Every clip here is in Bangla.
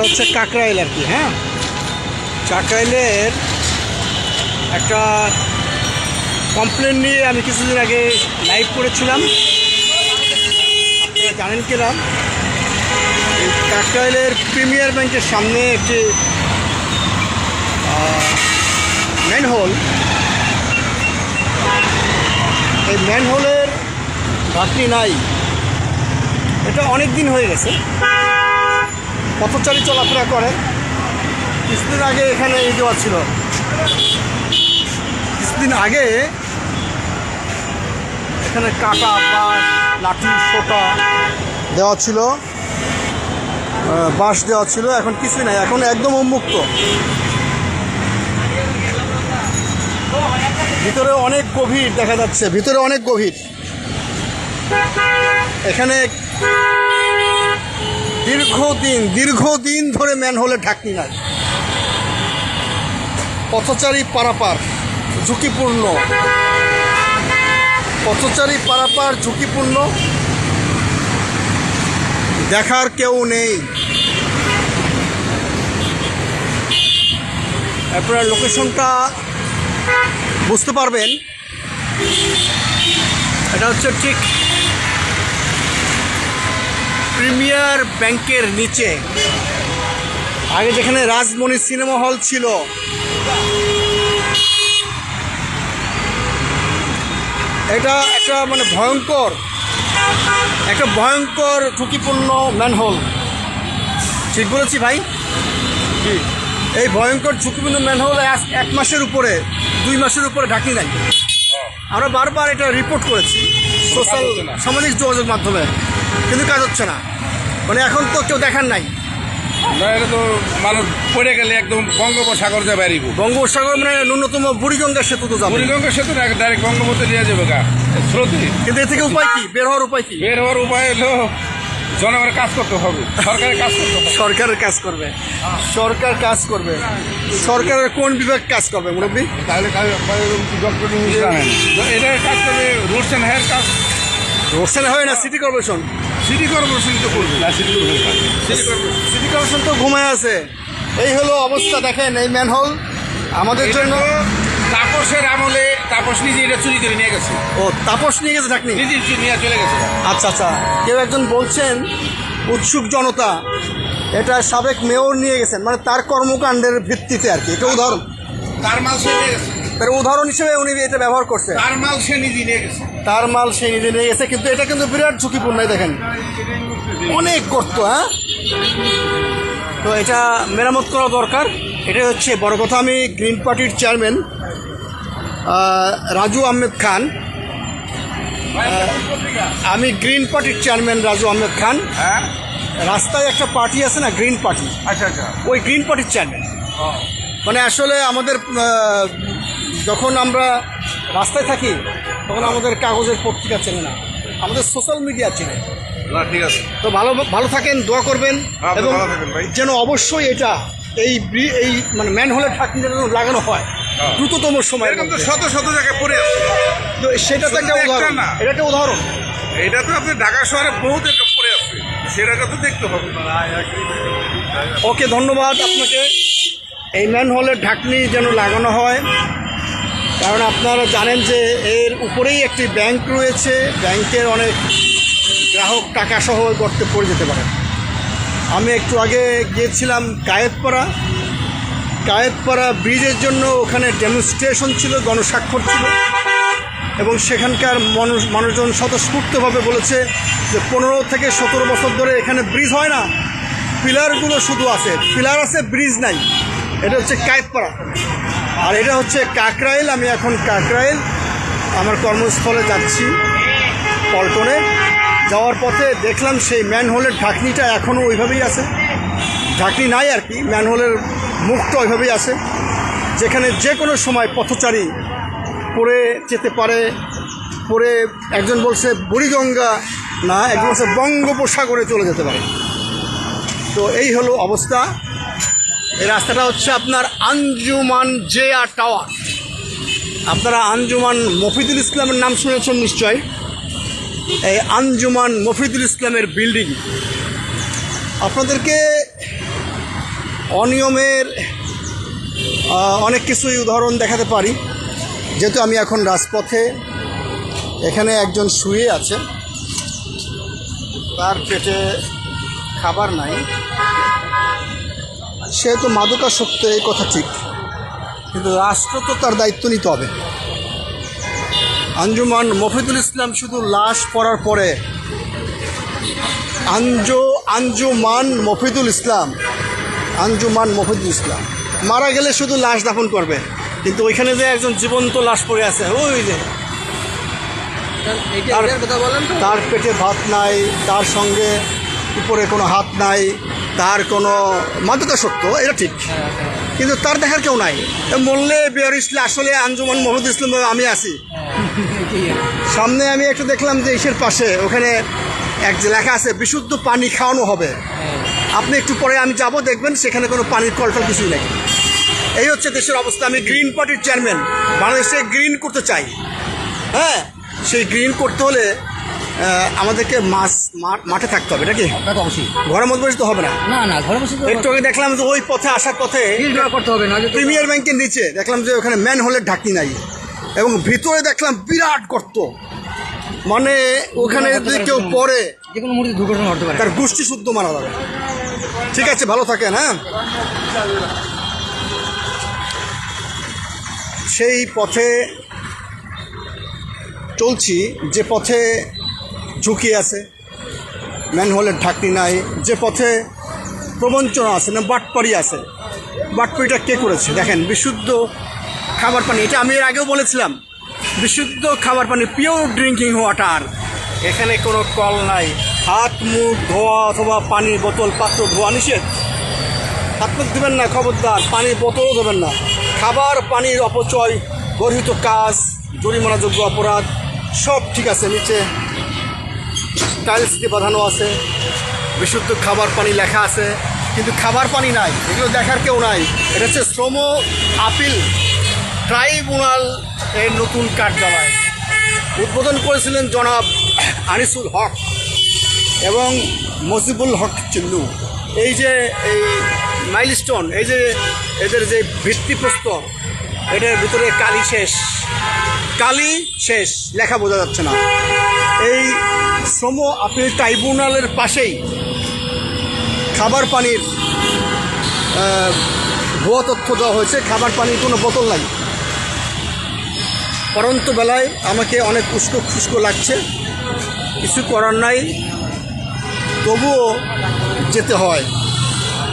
এটা হচ্ছে কাকরাইল আর কি হ্যাঁ? কাকরাইলের একটা কমপ্লেন নিয়ে আমি কিছুদিন আগে লাইভ করেছিলাম। আপনারা জানেন এই কাকরাইলের প্রিমিয়ার ব্যাংকের সামনে একটি ম্যানহোল এই ম্যানহোলের ঘাটতি নাই। এটা অনেক দিন হয়ে গেছে। পথচারী চলাফেরা করে। কিছুদিন আগে এখানে এই দেওয়া ছিল। কিছুদিন আগে এখানে কাটা বাঁশ, লাঠি, সোটা দেওয়া ছিল। বাঁশ দেওয়া ছিল, এখন কিছুই নাই, এখন একদম উন্মুক্ত। ভিতরে অনেক গভীর দেখা যাচ্ছে, ভিতরে অনেক গভীর। এখানে দীর্ঘদিন দীর্ঘদিন ধরে ম্যানহোলে ঢাকনি নাই। পথচারী পারাপার ঝুঁকিপূর্ণ। পথচারী পারাপার ঝুঁকিপূর্ণ। দেখার কেউ নেই। আপনার লোকেশনটা বুঝতে পারবেন। এটা হচ্ছে ঠিক প্রিমিয়ার ব্যাংকের নিচে। আগে যেখানে রাজমণি সিনেমা হল ছিল। এটা একটা মানে ভয়ঙ্কর একটা ভয়ঙ্কর ঝুঁকিপূর্ণ ম্যানহোল ঠিক বলেছি ভাই? এই ভয়ঙ্কর ঝুঁকিপূর্ণ ম্যানহোল এক- এক মাসের উপরে দুই মাসের উপরে ঢাকি নাই। আমরা বারবার এটা রিপোর্ট করেছি। সোশ্যাল। সামাজিক যোগাযোগ মাধ্যমে। কিন্তু কাজ হচ্ছে না মানে এখন তো কেউ দেখার নাই না এটা তো মানুষ পড়ে গেলে একদম বঙ্গোপসাগর যাবে আরিব বঙ্গোপসাগর মানে ন্যূনতম বুড়িগঙ্গা সেতু তো যাবে বুড়িগঙ্গা সেতু ডাইরেক্ট বঙ্গোপসাগর নিয়ে যাবে গা স্রোতে কিন্তু এ থেকে উপায় কি বের হওয়ার উপায় কি বের হওয়ার উপায় হলো জনগণের কাজ করতে হবে সরকারের কাজ করতে হবে সরকারের কাজ করবে সরকার কাজ করবে সরকারের কোন বিভাগ কাজ করবে মুরব্বী তাহলে ডক্টর এটা কাজ করবে রুটস অ্যান্ড হেয়ার কাজ রোডসেন হয় না সিটি কর্পোরেশন সিটি কর্পোরেশন তো করবে। না সিটি কর্পোরেশন সিটি কর্পোরেশন তো ঘুমায় আছে। এই হলো অবস্থা দেখেন এই ম্যানহোল আমাদের জন্য তাপসের আমলে তাপস নিজে এটা চুরি করে নিয়ে গেছে। ও তাপস নিয়ে গেছে ঢাকনি নিজে নিয়ে চলে গেছে। আচ্ছা আচ্ছা। কেউ একজন বলছেন উৎসুক জনতা এটা সাবেক মেয়র নিয়ে গেছেন। মানে তার কর্মকাণ্ডের ভিত্তিতে আর কি। এটা উদাহরণ। তার মাল নিয়ে গেছে। উদাহরণ হিসেবে উনি এটা ব্যবহার করছে। তার মাল সে নিজে নিয়ে গেছে। তার মাল সে নিজে নিয়ে গেছে কিন্তু এটা কিন্তু বিরাট ঝুঁকিপূর্ণ দেখেন। অনেক করত হ্যাঁ? তো এটা মেরামত করা দরকার। এটা হচ্ছে বড় কথা আমি গ্রিন পার্টির চেয়ারম্যান রাজু আহমেদ খান। আমি গ্রিন পার্টির চেয়ারম্যান রাজু আহমেদ খান। হ্যাঁ? রাস্তায় একটা পার্টি আছে না গ্রিন পার্টি আচ্ছা আচ্ছা। ওই গ্রিন পার্টির চেয়ারম্যান মানে আসলে আমাদের যখন আমরা রাস্তায় থাকি তখন আমাদের কাগজের পত্রিকা চেনে না। আমাদের সোশ্যাল মিডিয়া চেনে। না ঠিক আছে। তো ভালো ভালো থাকেন দোয়া করবেন আপনি এবং। যেন অবশ্যই এটা এই এই মানে ম্যানহোলে ঠাকুর যেন লাগানো হয় হ্যাঁ। দ্রুততম সময় এরকম তো শত শত জায়গায় পড়ে আছে। সেটা তো একটা একটা উদাহরণ। এটা একটা উদাহরণ। এটা তো আপনি ঢাকা শহরে বহুত এরকম পড়ে আছে। সেটাকে তো দেখতে হবে। ওকে ধন্যবাদ আপনাকে। এই ম্যান ম্যানহোলের ঢাকনি যেন লাগানো হয়। কারণ আপনারা জানেন যে এর উপরেই একটি ব্যাংক রয়েছে, ব্যাংকের অনেক গ্রাহক টাকা সহ গর্তে পড়ে যেতে পারে। আমি একটু আগে গিয়েছিলাম কায়েতপাড়া। কায়েতপাড়া ব্রিজের জন্য ওখানে ডেমনস্ট্রেশন ছিল, গণস্বাক্ষর ছিল এবং সেখানকার মানুষ মানুষজন স্বতঃস্ফূর্তভাবে বলেছে যে পনেরো থেকে সতেরো বছর ধরে এখানে ব্রিজ হয় না। পিলারগুলো শুধু আছে, পিলার আছে, ব্রিজ নাই। এটা হচ্ছে কায়েতপাড়া। আর এটা হচ্ছে কাকরাইল, আমি এখন কাকরাইল, আমার কর্মস্থলে যাচ্ছি পল্টনে। যাওয়ার পথে দেখলাম সেই ম্যানহোলের ঢাকনিটা এখনও ওইভাবেই আছে। ঢাকনি নাই আর কি, ম্যানহোলের মুখটা ওইভাবেই আছে। যেখানে যে কোনো সময় পথচারী পড়ে যেতে পারে, পড়ে একজন বলছে বুড়িগঙ্গা, না, একজন বলছে বঙ্গোপসাগরে চলে যেতে পারে। তো এই হলো অবস্থা। এই রাস্তাটা হচ্ছে আপনার আঞ্জুমান জে আর টাওয়ার। আপনারা আঞ্জুমান মফিদুল ইসলামের নাম শুনেছেন নিশ্চয় এই আঞ্জুমান মফিদুল ইসলামের বিল্ডিং। আপনাদেরকে অনিয়মের অনেক কিছুই উদাহরণ দেখাতে পারি। যেহেতু আমি এখন রাজপথে, এখানে একজন শুয়ে আছে। তার পেটে খাবার নাই। সে তো মাদকাসক্ত এই কথা ঠিক। কিন্তু রাষ্ট্র তো তার দায়িত্ব নিতে হবে। আঞ্জুমান মফিদুল ইসলাম শুধু লাশ পড়ার পরে আঞ্জু আঞ্জুমান মফিদুল ইসলাম আঞ্জুমান মফিদুল ইসলাম। মারা গেলে শুধু লাশ দাফন করবে। কিন্তু ওইখানে যে একজন জীবন্ত লাশ পড়ে আছে ওই যে। তার পেটে ভাত নাই তার সঙ্গে উপরে কোনো হাত নাই। তার কোনো মাদকাসক্ত এটা ঠিক। কিন্তু তার দেখার কেউ নাই। এ মরলে বেয়ার ইসলে আসলে আঞ্জুমান মহম্মদ ইসলাম আমি আছি। সামনে আমি একটু দেখলাম যে ইসের পাশে ওখানে এক যে লেখা আছে, বিশুদ্ধ পানি খাওয়ানো হবে। আপনি একটু পরে আমি যাব, দেখবেন সেখানে কোনো পানির কলটল কিছুই নেই। এই হচ্ছে দেশের অবস্থা। আমি গ্রিন পার্টির চেয়ারম্যান বাংলাদেশে গ্রিন করতে চাই। হ্যাঁ সেই গ্রিন করতে হলে আমাদেরকে মাছ মাঠে থাকতে হবে নাকি? তা তো অবশ্যই। ঘরের মধ্যে বসে তো হবে না। না না ঘরে বসে তো একটু আগে দেখলাম যে ওই পথে আসার পথে করতে হবে না প্রিমিয়ার ব্যাংকের নিচে দেখলাম যে ওখানে ম্যান হোলের ঢাকনি নাই। এবং ভিতরে দেখলাম বিরাট গর্ত। মানে ওখানে যদি কেউ পড়ে যে কোনো মুহূর্তে দুর্ঘটনা ঘটতে পারে। তার গোষ্ঠী শুদ্ধ মারা যাবে। ঠিক আছে ভালো থাকেন হ্যাঁ? সেই পথে চলছি যে পথে ঝুঁকি আছে। ম্যানহোলের ঢাকনি নাই। যে পথে প্রবঞ্চনা আছে না বাটপাড়ি আছে। বাটপাড়িটা কে করেছে? দেখেন, বিশুদ্ধ খাবার পানি, এটা আমি এর আগেও বলেছিলাম। বিশুদ্ধ খাবার পানি পিওর ড্রিঙ্কিং ওয়াটার এখানে কোনো কল নাই। হাত, মুখ, ধোয়া অথবা পানির বোতল, পাত্র, ধোয়া নিষেধ। হাত, মুখ দেবেন না, খবরদার। পানির বোতলও দেবেন না। খাবার, পানির অপচয়, গর্হিত কাজ, জরিমানাযোগ্য অপরাধ, সব ঠিক আছে, নিচে টাইলস দিয়ে বাঁধানো আছে, বিশুদ্ধ খাবার পানি লেখা আছে, কিন্তু খাবার পানি নাই, এগুলো দেখার কেউ নাই। এটা হচ্ছে শ্রম আপিল ট্রাইব্যুনাল এর নতুন কার্যালয়। উদ্বোধন করেছিলেন জনাব আনিসুল হক এবং মজিবুল হক চিল্লু। এই যে এই মাইলস্টোন, এই যে এদের যে ভিত্তিপ্রস্তর, এটার ভিতরে কালি শেষ। কালি শেষ, লেখা বোঝা যাচ্ছে না। এই শ্রম আপিল ট্রাইব্যুনালের পাশেই খাবার পানির ভুয়া তথ্য দেওয়া হয়েছে। খাবার পানির কোনো বোতল নাই। পরন্ত বেলায় আমাকে অনেক উস্কো খুস্কো লাগছে। কিছু করার নাই। তবুও যেতে হয়।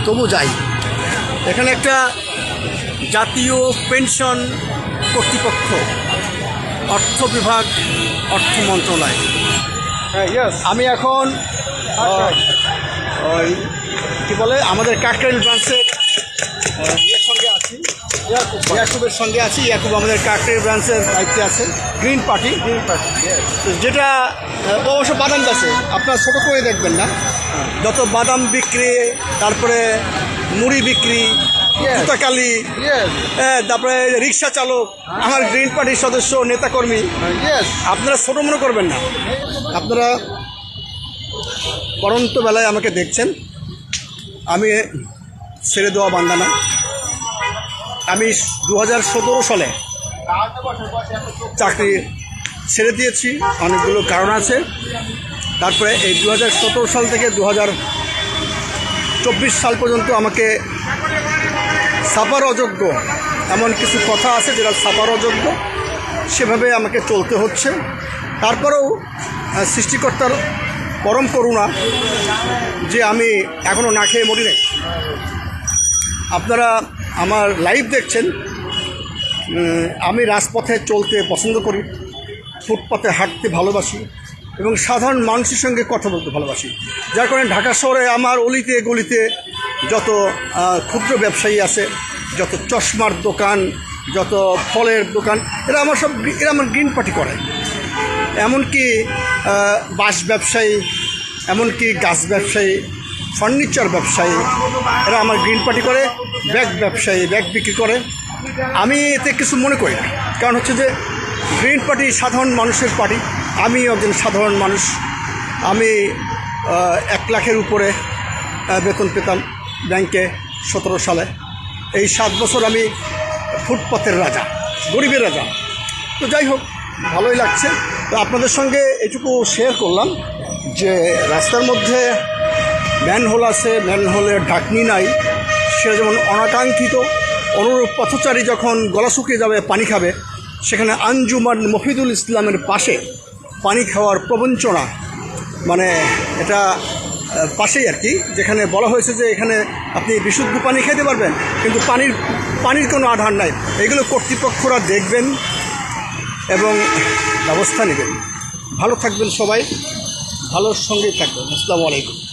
তবু যাই। এখানে একটা জাতীয় পেনশন কর্তৃপক্ষ। অর্থ বিভাগ অর্থ মন্ত্রণালয়। আমি এখন ওই কি বলে আমাদের কাকরাইল ব্রাঞ্চের ইয়ের সঙ্গে আছি। ইয়াকুবের সঙ্গে আছি। ইয়াকুব আমাদের কাকরাইল ব্রাঞ্চের দায়িত্বে আছে। গ্রিন পার্টি গ্রিন পার্টি যেটা অবশ্য বাদাম গাছে আপনার ছোটো করে দেখবেন না। যত বাদাম বিক্রি তারপরে মুড়ি বিক্রি জুতাকালি হ্যাঁ তারপরে রিক্সা চালক আমার গ্রিন পার্টির সদস্য নেতাকর্মী। আপনারা ছোটো মনে করবেন না। আপনারা পরন্ত বেলায় আমাকে দেখছেন। আমি ছেড়ে দেওয়া বান্দানা আমি দু হাজার সতেরো সালে চাকরি ছেড়ে দিয়েছি। অনেকগুলো কারণ আছে। তারপরে এই দু হাজার সতেরো সাল থেকে দু হাজার চব্বিশ সাল পর্যন্ত আমাকে সাপার অযোগ্য। এমন কিছু কথা আছে যেটা সাপার অযোগ্য। সেভাবে আমাকে চলতে হচ্ছে। তারপরেও সৃষ্টিকর্তার পরম করুণা যে আমি এখনও না খেয়ে মরি নাই। আপনারা আমার লাইভ দেখছেন। আমি রাজপথে চলতে পছন্দ করি, ফুটপাতে হাঁটতে ভালোবাসি এবং সাধারণ মানুষের সঙ্গে কথা বলতে ভালোবাসি। যার কারণে ঢাকা শহরে আমার অলিতে গলিতে যত ক্ষুদ্র ব্যবসায়ী আছে, যত চশমার দোকান, যত ফলের দোকান, এরা আমার সব এরা আমার গ্রিন পার্টি করে। এমনকি বাঁশ ব্যবসায়ী, এমনকি গাছ ব্যবসায়ী, ফার্নিচার ব্যবসায়ী, এরা আমার গ্রিন পার্টি করে, ব্যাগ ব্যবসায়ী, ব্যাগ বিক্রি করে। আমি এতে কিছু মনে করি না। কারণ হচ্ছে যে, গ্রিন পার্টি সাধারণ মানুষের পার্টি। আমি একজন সাধারণ মানুষ। আমি এক লাখের উপরে বেতন পেতাম। ব্যাংকে সতেরো সালে। এই সাত বছর আমি ফুটপাতের রাজা, গরিবের রাজা। তো যাই হোক, ভালোই লাগছে। তো আপনাদের সঙ্গে এটুকু শেয়ার করলাম যে রাস্তার মধ্যে ম্যানহোল আছে ম্যানহোলের ঢাকনি নাই। সে যেমন অনাকাঙ্ক্ষিত, অনুরূপ পথচারী যখন গলা শুকিয়ে যাবে, পানি খাবে, সেখানে আঞ্জুমান মফিদুল ইসলামের পাশে পানি খাওয়ার প্রবঞ্চনা মানে এটা পাশেই আর কি, যেখানে বলা হয়েছে যে এখানে আপনি বিশুদ্ধ পানি খেতে পারবেন, কিন্তু পানির পানির কোনো আধার নাই। এগুলো কর্তৃপক্ষরা দেখবেন এবং ব্যবস্থা নেবেন। ভালো থাকবেন সবাই, ভালোর সঙ্গেই থাকবেন। আসসালামু আলাইকুম।